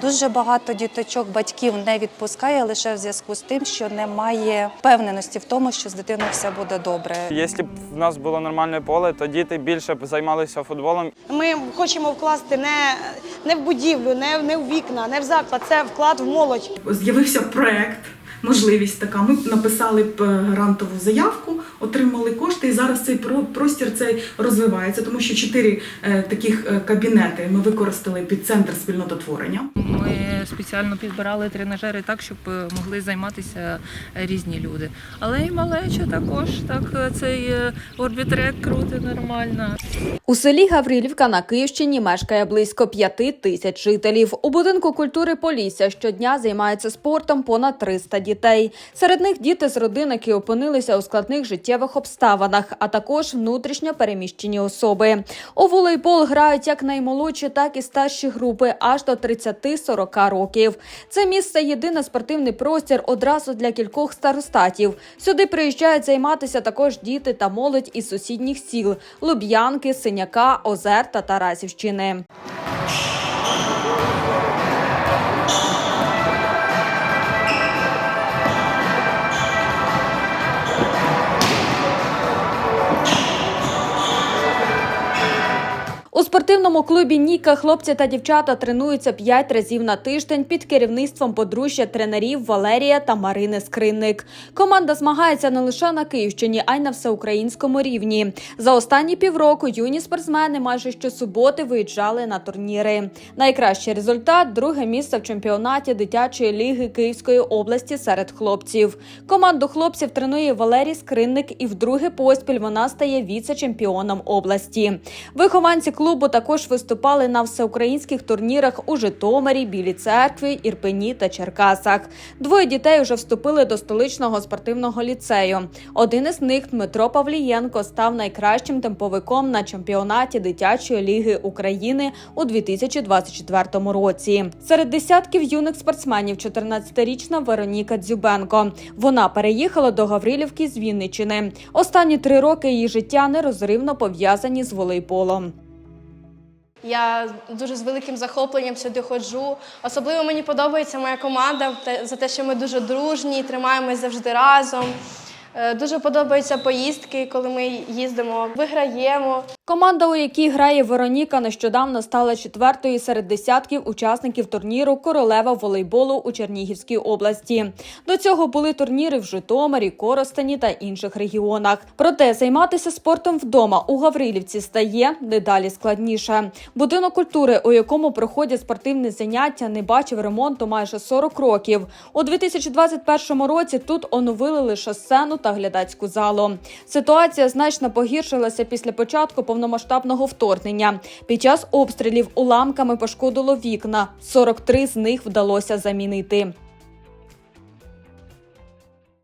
Дуже багато діточок батьків не відпускає лише в зв'язку з тим, що немає впевненості в тому, що з дитиною все буде добре. Якщо б в нас було нормальне поле, то діти більше б займалися футболом. Ми хочемо вкласти не, не в будівлю, не, не в вікна, не в заклад. Це вклад в молодь. з'явився проект, можливість така. Ми написали б е, грантову заявку, отримали кошти, і зараз цей про- простір цей розвивається, тому що чотири е, таких е, кабінети ми використали під центр спільнототворення. Ми спеціально підбирали тренажери так, щоб могли займатися різні люди. Але і малеча також так цей орбітрек крути нормально. У селі Гаврилівка на Київщині мешкає близько п'яти тисяч жителів. У будинку культури Полісся щодня займається спортом понад 300 дітей. Серед них діти з родин, які опинилися у складних життєвих обставинах, а також внутрішньо переміщені особи. У волейбол грають як наймолодші, так і старші групи аж до 30-40 років. Це місце єдиний спортивний простір одразу для кількох старостатів. Сюди приїжджають займатися також діти та молодь із сусідніх сіл Луб'янки, Синяка, Озер та Тарасівщини. Спортивному клубі Ніка хлопці та дівчата тренуються 5 разів на тиждень під керівництвом подружжя тренерів Валерія та Марини Скринник. Команда змагається не лише на Київщині, а й на всеукраїнському рівні. За останні півроку юні спортсмени майже щосуботи виїжджали на турніри. Найкращий результат друге місце в чемпіонаті дитячої ліги Київської області серед хлопців. Команду хлопців тренує Валерій Скринник, і вдруге поспіль вона стає віце-чемпіоном області. Вихованці клубу також виступали на всеукраїнських турнірах у Житомирі, Білій церкві, Ірпені та Черкасах. Двоє дітей вже вступили до столичного спортивного ліцею. Один із них, Дмитро Павлієнко, став найкращим темповиком на чемпіонаті дитячої ліги України у 2024 році. Серед десятків юних спортсменів 14-річна Вероніка Дзюбенко. Вона переїхала до Гаврилівки з Вінничини. Останні три роки її життя нерозривно пов'язані з волейболом. Я дуже з великим захопленням сюди ходжу. Особливо мені подобається моя команда за те, що ми дуже дружні, тримаємось завжди разом. Е, Дуже подобаються поїздки, коли ми їздимо, виграємо. Команда, у якій грає Вероніка, нещодавно стала четвертою серед десятків учасників турніру Королева волейболу у Чернігівській області. До цього були турніри в Житомирі, Коростені та інших регіонах. Проте займатися спортом вдома у Гаврилівці стає дедалі складніше. Будинок культури, у якому проходять спортивні заняття, не бачив ремонту майже 40 років. У 2021 році тут оновили лише сцену та глядацьку залу. Ситуація значно погіршилася після початку повномасштабного вторгнення. Під час обстрілів уламками пошкодило вікна. 43 з них вдалося замінити.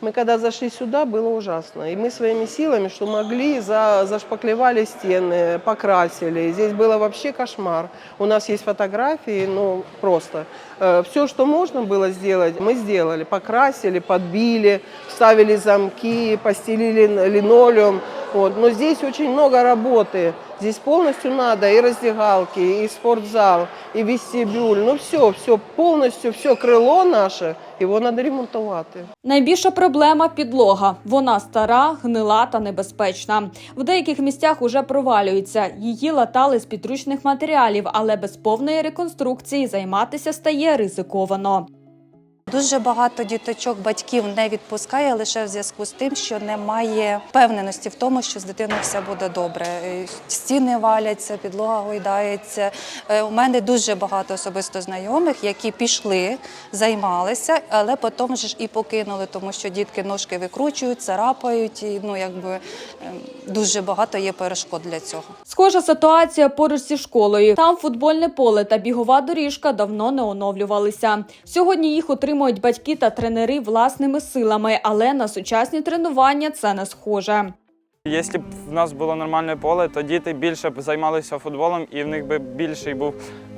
Мы когда зашли сюда, было ужасно. И мы своими силами, что могли, за, зашпаклевали стены, покрасили. Здесь было вообще кошмар. У нас есть фотографии, ну просто. все, что можно было сделать, мы сделали. Покрасили, подбили, вставили замки, постелили линолеум. Вот. Но здесь очень много работы. Здесь полностью надо и раздевалки, и спортзал, и вестибюль. Ну все, все, полностью, все крыло наше, его надо ремонтувати. Найбільша проблема підлога. Вона стара, гнила та небезпечна. В деяких місцях уже провалюється. Її латали з підручних матеріалів, але без повної реконструкції займатися стає ризиковано. Дуже багато діточок батьків не відпускає лише в зв'язку з тим, що немає впевненості в тому, що з дитиною все буде добре. Е, Стіни валяться, підлога гойдається. Е, У мене дуже багато особисто знайомих, які пішли, займалися, але потім ж і покинули, тому що дітки ножки викручують, царапають, і ну якби ем, дуже багато є перешкод для цього. Схожа ситуація поруч зі школою. Там футбольне поле та бігова доріжка давно не оновлювалися. Сьогодні їх отримують батьки та тренери власними силами, але на сучасні тренування це не схоже. Якщо б в нас було нормальне поле, то діти більше б займалися футболом і в них би більший був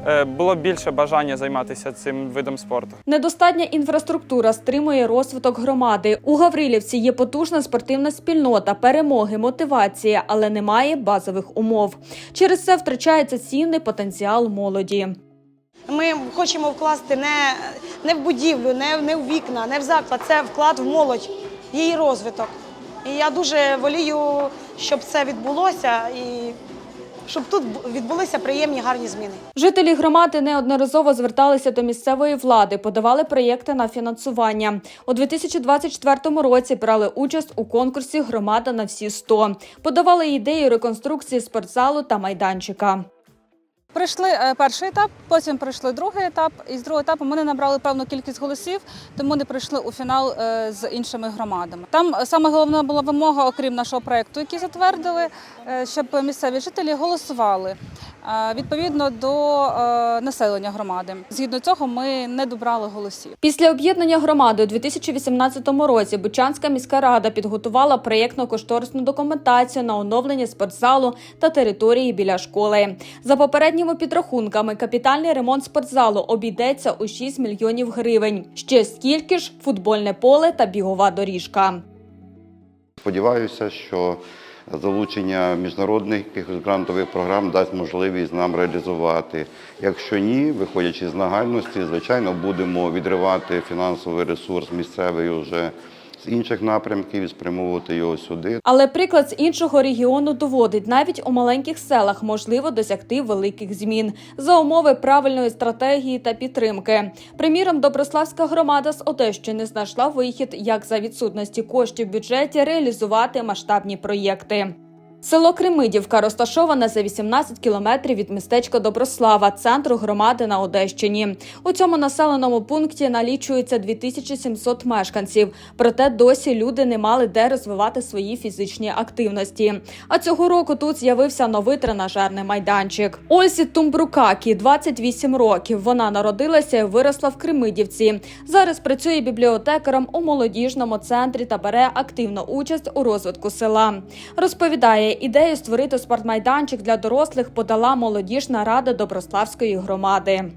е, було більше бажання займатися цим видом спорту. Недостатня інфраструктура стримує розвиток громади. У Гаврилівці є потужна спортивна спільнота, перемоги, мотивація, але немає базових умов. Через це втрачається цінний потенціал молоді. Ми хочемо вкласти не, не в будівлю, не, не в вікна, не в заклад. Це вклад в молодь, її розвиток. І я дуже волію, щоб це відбулося і щоб тут відбулися приємні гарні зміни. Жителі громади неодноразово зверталися до місцевої влади, подавали проєкти на фінансування. У 2024 році брали участь у конкурсі Громада на всі 100». Подавали ідею реконструкції спортзалу та майданчика. Пройшли е, перший етап, потім пройшли другий етап. І з другого етапу ми не набрали певну кількість голосів, тому не прийшли у фінал е, з іншими громадами. Там е, саме головна була вимога, окрім нашого проекту, який затвердили, щоб місцеві жителі голосували відповідно до е, населення громади. Згідно цього, ми не добрали голосів. Після об'єднання громади у 2018 році Бучанська міська рада підготувала проєктно-кошторисну документацію на оновлення спортзалу та території біля школи. За попередніми підрахунками, капітальний ремонт спортзалу обійдеться у 6 мільйонів гривень. Ще стільки ж футбольне поле та бігова доріжка. Сподіваюся, що залучення міжнародних якихось грантових програм дасть можливість нам реалізувати. Якщо ні, виходячи з нагальності, звичайно, будемо відривати фінансовий ресурс місцевий вже з інших напрямків і спрямовувати його сюди. Але приклад з іншого регіону доводить, навіть у маленьких селах можливо досягти великих змін за умови правильної стратегії та підтримки. Приміром, Доброславська громада з Одещини знайшла вихід, як за відсутності коштів в бюджеті реалізувати масштабні проєкти. Село Кремидівка розташоване за 18 кілометрів від містечка Доброслава, центру громади на Одещині. У цьому населеному пункті налічується 2700 мешканців. Проте досі люди не мали де розвивати свої фізичні активності. А цього року тут з'явився новий тренажерний майданчик. Ользі Тумбрукакі 28 років. Вона народилася і виросла в Кремидівці. Зараз працює бібліотекарем у молодіжному центрі та бере активну участь у розвитку села. Розповідає, ідею створити спортмайданчик для дорослих подала молодіжна рада Доброславської громади.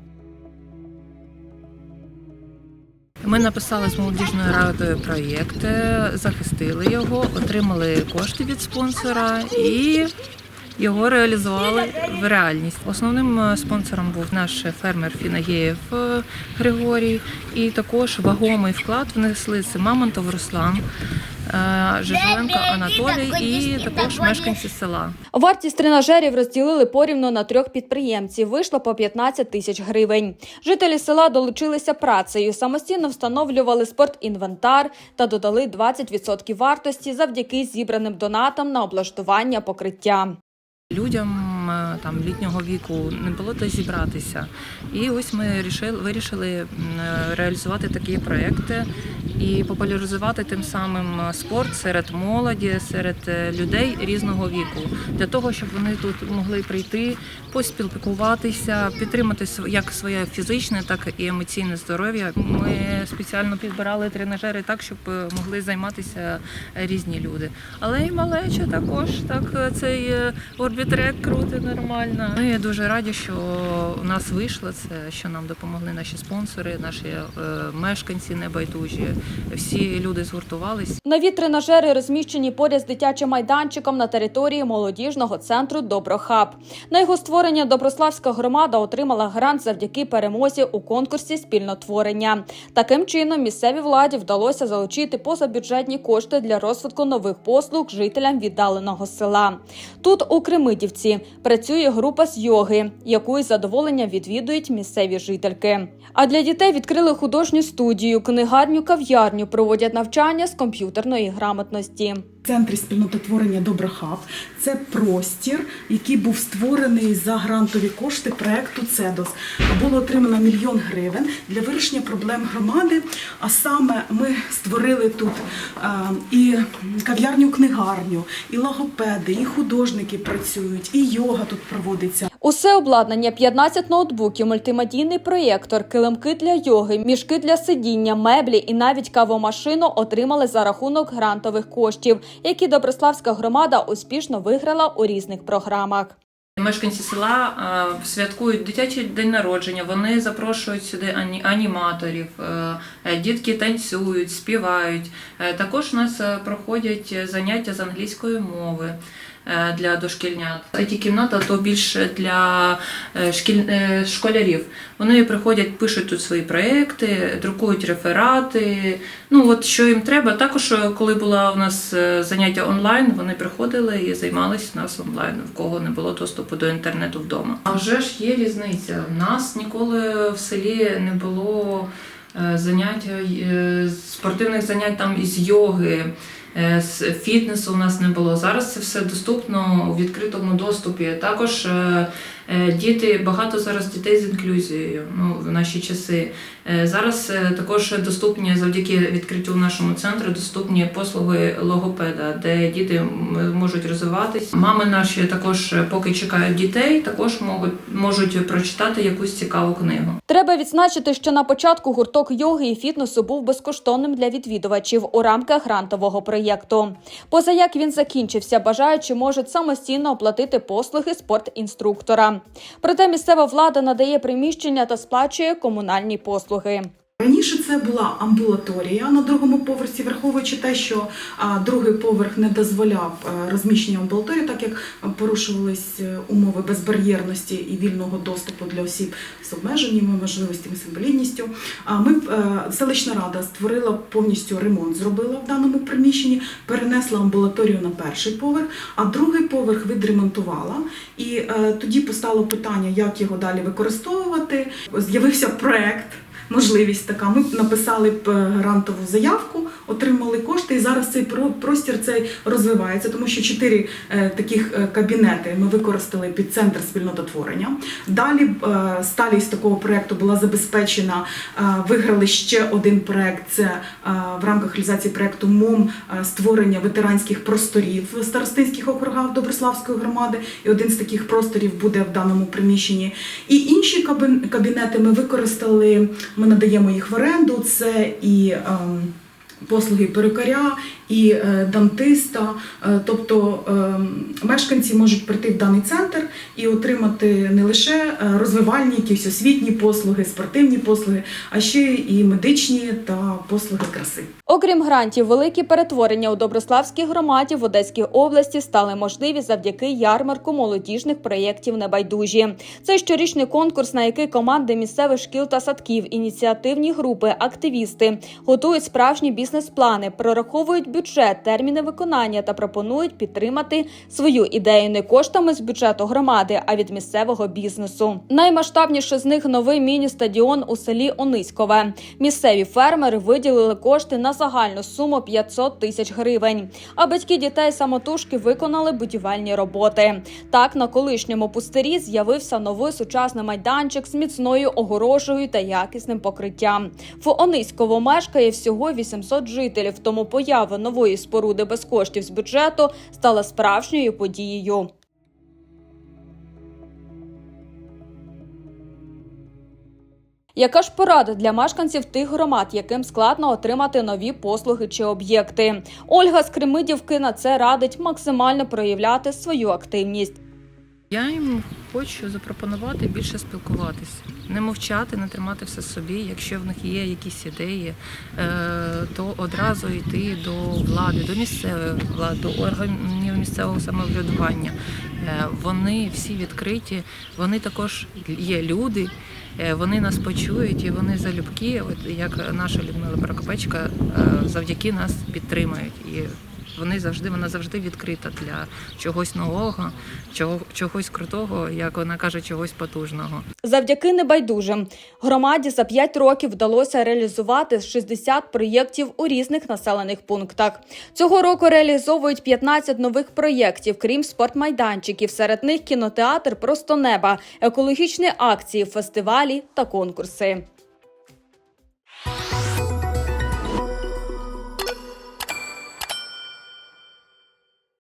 Ми написали з молодіжною радою проєкт, е, захистили його, отримали кошти від спонсора і його реалізували в реальність. Основним е, спонсором був наш фермер Фінагєєв е, Григорій, і також вагомий вклад внесли Мамонтов Руслан, Жижеленко Анатолій і також мешканці села. Вартість тренажерів розділили порівну на трьох підприємців. Вийшло по 15 тисяч гривень. Жителі села долучилися працею, самостійно встановлювали спортінвентар та додали 20% вартості завдяки зібраним донатам на облаштування покриття. Людям е, там літнього віку не було де зібратися. І ось ми рішили, вирішили е, реалізувати такі проекти і популяризувати тим самим е, спорт серед молоді, серед е, людей різного віку, для того, щоб вони тут могли прийти, поспілкуватися, підтримати як своє фізичне, так і емоційне здоров'я. Ми спеціально підбирали тренажери так, щоб е, могли займатися різні люди. Але і малеча також так е, цей е, орбітрек крути нормально. Ми дуже раді, що у нас вийшло це, що нам допомогли наші спонсори, наші е, мешканці небайдужі. Всі люди згуртувались. Нові тренажери розміщені поряд з дитячим майданчиком на території молодіжного центру Доброхаб. На його створення Доброславська громада отримала грант завдяки перемозі у конкурсі спільнотворення. Таким чином, місцевій владі вдалося залучити позабюджетні кошти для розвитку нових послуг жителям віддаленого села. Тут у Кремидівці працює група з йоги, яку із задоволенням відвідують місцеві жительки. А для дітей відкрили художню студію, книгарню, кав'ярню, проводять навчання з комп'ютерної грамотності. Центрі спільнототворення Доброхаб це простір, який був створений за грантові кошти проекту Цедос. Було отримано мільйон гривень для вирішення проблем громади. А саме ми створили тут е, і кав'ярню книгарню, і логопеди, і художники працюють, і йога тут проводиться. Усе обладнання, 15 ноутбуків, мультимедійний проєктор, килимки для йоги, мішки для сидіння, меблі і навіть кавомашину отримали за рахунок грантових коштів, які Доброславська громада успішно виграла у різних програмах. Мешканці села е, святкують дитячий день народження. Вони запрошують сюди ані- аніматорів, е, е, дітки танцюють, співають. Також у нас проходять заняття з англійської мови. Е, для дошкільнят. it кімната то більше для е, шкіль... е, школярів. Вони приходять, пишуть тут свої проекти, друкують реферати. Ну от що їм треба. Також, коли була у нас заняття онлайн, вони приходили і займалися нас онлайн, в кого не було доступу до інтернету вдома. А вже ж є різниця. У нас ніколи в селі не було занять, е, спортивних занять там із йоги. Е, фітнесу у нас не було. Зараз це все доступно у відкритому доступі. Також е, діти, багато зараз дітей з інклюзією ну, в наші часи. Е, Зараз е, також доступні завдяки відкриттю в нашому центрі доступні послуги логопеда, де діти можуть розвиватись. Мами наші також, е, поки чекають дітей, також можуть, можуть прочитати якусь цікаву книгу. Треба відзначити, що на початку гурток йоги і фітнесу був безкоштовним для відвідувачів у рамках грантового проєкту. Поза як він закінчився, бажаючі можуть самостійно оплатити послуги спортінструктора. Проте місцева влада надає приміщення та сплачує комунальні послуги. Раніше це була амбулаторія на другому поверсі, враховуючи те, що другий поверх не дозволяв е, розміщення амбулаторії, так як порушувались е, умови безбар'єрності і вільного доступу для осіб з обмеженнями можливостями з інвалідністю. Ми е, селищна рада створила повністю ремонт, зробила в даному приміщенні, перенесла амбулаторію на перший поверх, а другий поверх відремонтувала. І тоді постало питання, як його далі використовувати. З'явився проект можливість така. Ми написали б е, грантову заявку, отримали кошти, і зараз цей про- простір цей розвивається, тому що чотири е, таких е, кабінети ми використали під центр спільнототворення. Далі е, сталість такого проекту була забезпечена. Виграли ще один проект. Це в рамках реалізації проекту МОМ створення ветеранських просторів в старостинських округах Доброславської громади. І один з таких просторів буде в даному приміщенні. І інші кабін- кабінети ми використали. Ми надаємо їх в оренду. Це і ем, послуги перукаря, і е, дантиста. Е, тобто ем, мешканці можуть прийти в даний центр і отримати не лише е, розвивальні, якісь освітні послуги, спортивні послуги, а ще і медичні та послуги краси. Окрім грантів, великі перетворення у Доброславській громаді в Одеській області стали можливі завдяки ярмарку молодіжних проєктів Небайдужі. Це щорічний конкурс, на який команди місцевих шкіл та садків, ініціативні групи, активісти готують справжні бізнес-плани, прораховують бюджет, терміни виконання та пропонують підтримати свою ідею не коштами з бюджету громади, а від місцевого бізнесу. Наймасштабніше з них новий міні-стадіон у селі Онискове. Місцеві фермери виділили кошти на загальну суму 500 тисяч гривень. А батьки дітей самотужки виконали будівельні роботи. Так на колишньому пустирі з'явився новий сучасний майданчик з міцною огорожею та якісним покриттям. В Ониськово мешкає всього 800 жителів, тому поява нової споруди без коштів з бюджету стала справжньою подією. Яка ж порада для мешканців тих громад, яким складно отримати нові послуги чи об'єкти? Ольга з Кремидівки на це радить максимально проявляти свою активність. Я їм хочу запропонувати більше спілкуватися, не мовчати, не тримати все собі. Якщо в них є якісь ідеї, е, то одразу йти до влади, до місцевої влади, до органів місцевого самоврядування. Е, Вони всі відкриті, вони також є люди. е, Вони нас почують і вони залюбки, от як наша Людмила Прокопечка, завдяки нас підтримують. І вони завжди, вона завжди відкрита для чогось нового, чого, чогось крутого, як вона каже, чогось потужного. Завдяки небайдужим громаді за 5 років вдалося реалізувати 60 проєктів у різних населених пунктах. Цього року реалізовують 15 нових проєктів, крім спортмайданчиків. Серед них кінотеатр Просто неба, екологічні акції, фестивалі та конкурси.